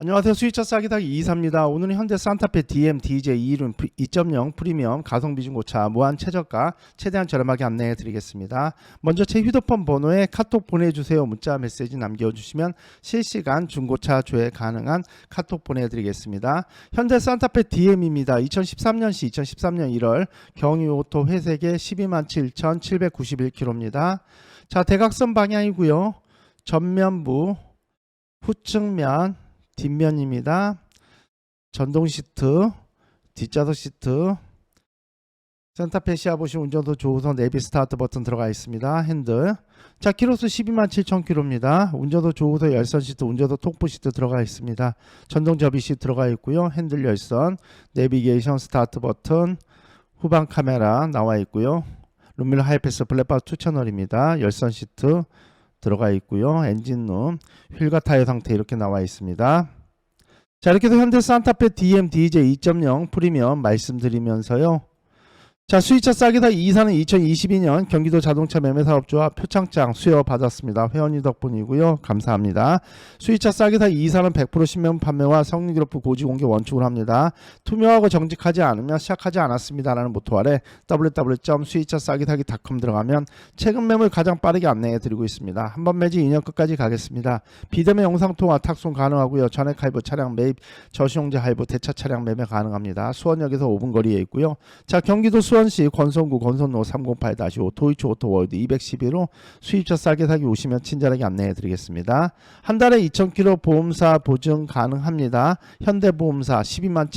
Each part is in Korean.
안녕하세요. 수익차 싸기다기 이사입니다. 오늘은 현대 산타페 DM DJ 2.0 프리미엄 가성비 중고차 무한 최저가 최대한 저렴하게 안내해 드리겠습니다. 먼저 제 휴대폰 번호에 카톡 보내주세요. 문자 메시지 남겨주시면 실시간 중고차 조회 가능한 카톡 보내드리겠습니다. 현대 산타페 DM입니다. 2013년시 2013년 1월 경유오토 회색의 12만 7,791km입니다. 자 대각선 방향이고요. 전면부 후측면 뒷면입니다. 전동 시트, 뒷좌석 시트, 센터페 시야 보시면 운전도 조우선 내비 스타트 버튼 들어가 있습니다. 핸들. 자, 키로수 12만 7천 킬로입니다. 운전도 조우선 열선 시트, 운전도 톡부 시트 들어가 있습니다. 전동 접이 시트 들어가 있고요. 핸들 열선, 내비게이션 스타트 버튼, 후방 카메라 나와 있고요. 룸밀러 하이패스 블랙박스 2 채널입니다. 열선 시트 들어가 있고요. 엔진룸, 휠과 타이어 상태 이렇게 나와 있습니다. 자 이렇게 해서 현대 산타페 DM DJ 2.0 프리미엄 말씀드리면서요. 자 수입차 싸기다 2사는 2022년 경기도 자동차 매매사업주와 표창장 수여 받았습니다. 회원님 덕분이고요. 감사합니다. 수입차 싸기다 2사는 100% 신명 판매와 성립기록부 고지 공개 원칙으로 합니다. 투명하고 정직하지 않으면 시작하지 않았습니다라는 모토 아래 www.수입차싸기다기.com 들어가면 최근 매물 가장 빠르게 안내해 드리고 있습니다. 한 번 매지 2년 끝까지 가겠습니다. 비대면 영상 통화 탁송 가능하고요. 전액 할부 차량 매입 저시용제 할부 대차 차량 매매 가능합니다. 수원역에서 5분 거리에 있고요. 자 경기도 수원 시 권선구 권선로 308-5 도이치 오토월드 211호 수입차 싸게 사기 오시면 친절하게 안내해 드리겠습니다. 한 달에 2,000km 보험사 보증 가능합니다. 현대보험사 12만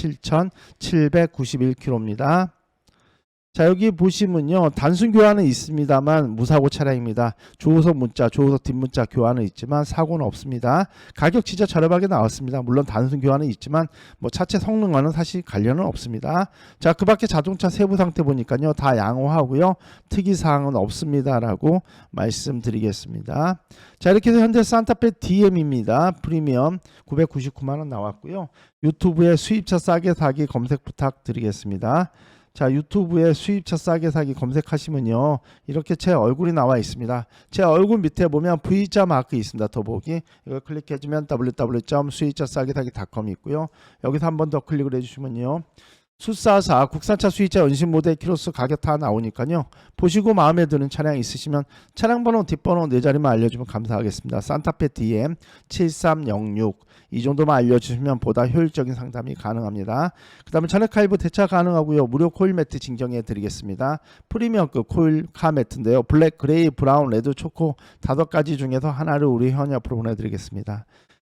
7,791km입니다. 자 여기 보시면요. 단순 교환은 있습니다만 무사고 차량입니다. 조우석 문자 조우석 뒷문자 교환은 있지만 사고는 없습니다. 가격 진짜 저렴하게 나왔습니다. 물론 단순 교환은 있지만 뭐 차체 성능과는 사실 관련은 없습니다. 자 그 밖에 자동차 세부 상태 보니까요. 다 양호하고요. 특이사항은 없습니다 라고 말씀드리겠습니다. 자 이렇게 해서 현재 산타페 DM입니다. 프리미엄 999만원 나왔고요. 유튜브에 수입차 싸게 사기 검색 부탁드리겠습니다 자 유튜브에 수입차 싸게 사기 검색하시면요. 이렇게 제 얼굴이 나와 있습니다. 제 얼굴 밑에 보면 V자 마크 있습니다 더보기. 이걸 클릭해주면 www.수입차 싸게 사기.com이 있고요. 여기서 한 번 더 클릭을 해주시면요 수사사 국산차 수입차 연신 모델 키로수 가격 다 나오니까요 보시고 마음에 드는 차량 있으시면 차량 번호 뒷번호 네 자리만 알려주면 감사하겠습니다 산타페 DM 7306 이 정도만 알려주시면 보다 효율적인 상담이 가능합니다. 그 다음에 전액 할부 대차 가능하고요. 무료 코일 매트 진정해 드리겠습니다. 프리미엄급 코일 카 매트인데요. 블랙, 그레이, 브라운, 레드, 초코 다섯 가지 중에서 하나를 우리 현이 앞으로 보내드리겠습니다.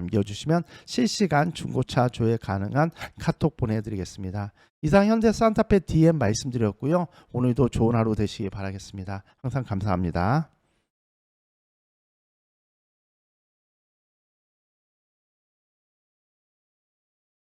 남겨주시면 실시간 중고차 조회 가능한 카톡 보내드리겠습니다. 이상 현대 산타페 DM 말씀드렸고요. 오늘도 좋은 하루 되시기 바라겠습니다. 항상 감사합니다.